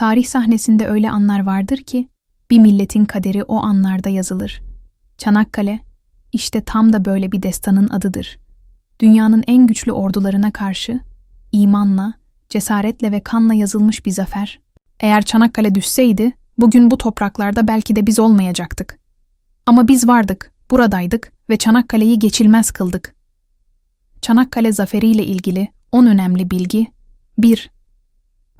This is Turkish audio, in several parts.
Tarih sahnesinde öyle anlar vardır ki bir milletin kaderi o anlarda yazılır. Çanakkale işte tam da böyle bir destanın adıdır. Dünyanın en güçlü ordularına karşı imanla, cesaretle ve kanla yazılmış bir zafer. Eğer Çanakkale düşseydi bugün bu topraklarda belki de biz olmayacaktık. Ama biz vardık, buradaydık ve Çanakkale'yi geçilmez kıldık. Çanakkale zaferiyle ilgili 10 önemli bilgi 1.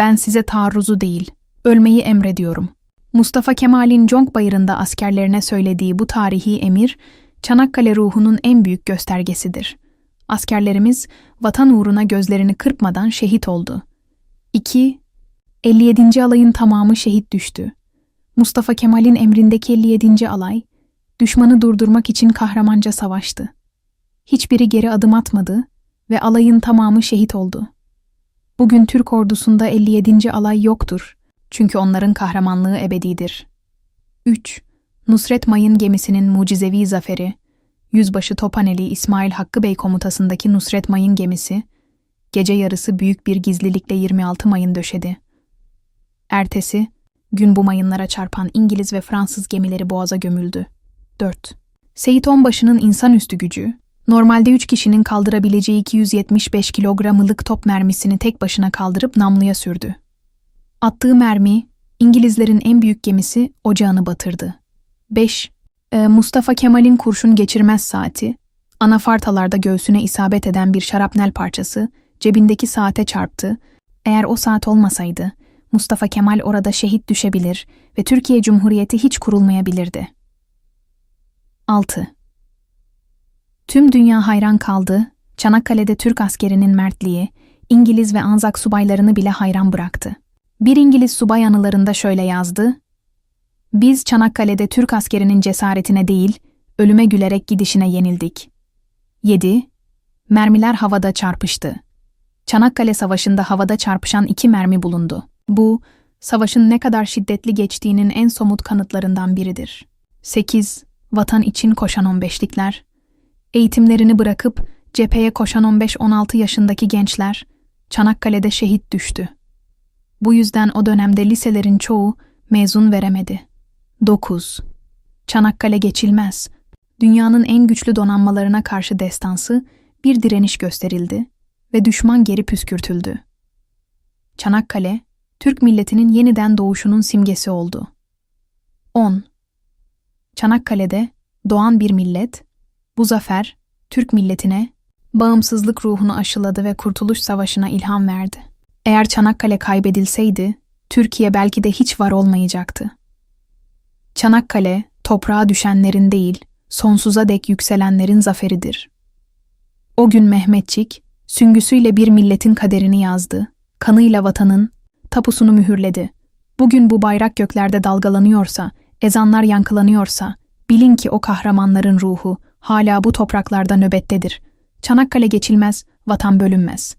Ben size taarruzu değil, ölmeyi emrediyorum. Mustafa Kemal'in Conk Bayırı'nda askerlerine söylediği bu tarihi emir, Çanakkale ruhunun en büyük göstergesidir. Askerlerimiz vatan uğruna gözlerini kırpmadan şehit oldu. 2. 57. alayın tamamı şehit düştü. Mustafa Kemal'in emrindeki 57. alay, düşmanı durdurmak için kahramanca savaştı. Hiçbiri geri adım atmadı ve alayın tamamı şehit oldu. Bugün Türk ordusunda 57. alay yoktur. Çünkü onların kahramanlığı ebedidir. 3. Nusret Mayın gemisinin mucizevi zaferi, Yüzbaşı Topaneli İsmail Hakkı Bey komutasındaki Nusret Mayın gemisi, gece yarısı büyük bir gizlilikle 26 mayın döşedi. Ertesi, gün bu mayınlara çarpan İngiliz ve Fransız gemileri boğaza gömüldü. 4. Seyit Onbaşı'nın insanüstü gücü, normalde 3 kişinin kaldırabileceği 275 kilogramlık top mermisini tek başına kaldırıp namluya sürdü. Attığı mermi, İngilizlerin en büyük gemisi ocağını batırdı. 5. Ee, Mustafa Kemal'in kurşun geçirmez saati, anafartalarda göğsüne isabet eden bir şarapnel parçası cebindeki saate çarptı. Eğer o saat olmasaydı, Mustafa Kemal orada şehit düşebilir ve Türkiye Cumhuriyeti hiç kurulmayabilirdi. 6. Tüm dünya hayran kaldı, Çanakkale'de Türk askerinin mertliği, İngiliz ve Anzak subaylarını bile hayran bıraktı. Bir İngiliz subay anılarında şöyle yazdı, Biz Çanakkale'de Türk askerinin cesaretine değil, ölüme gülerek gidişine yenildik. 7. Mermiler havada çarpıştı. Çanakkale Savaşı'nda havada çarpışan iki mermi bulundu. Bu, savaşın ne kadar şiddetli geçtiğinin en somut kanıtlarından biridir. 8. Vatan için koşan 15'likler. Eğitimlerini bırakıp cepheye koşan 15-16 yaşındaki gençler Çanakkale'de şehit düştü. Bu yüzden o dönemde liselerin çoğu mezun veremedi. 9. Çanakkale geçilmez. Dünyanın en güçlü donanmalarına karşı destansı bir direniş gösterildi ve düşman geri püskürtüldü. Çanakkale, Türk milletinin yeniden doğuşunun simgesi oldu. 10. Çanakkale'de doğan bir millet, bu zafer Türk milletine bağımsızlık ruhunu aşıladı ve Kurtuluş Savaşı'na ilham verdi. Eğer Çanakkale kaybedilseydi, Türkiye belki de hiç var olmayacaktı. Çanakkale, toprağa düşenlerin değil, sonsuza dek yükselenlerin zaferidir. O gün Mehmetçik, süngüsüyle bir milletin kaderini yazdı, kanıyla vatanın, tapusunu mühürledi. Bugün bu bayrak göklerde dalgalanıyorsa, ezanlar yankılanıyorsa, bilin ki o kahramanların ruhu hala bu topraklarda nöbettedir. Çanakkale geçilmez, vatan bölünmez.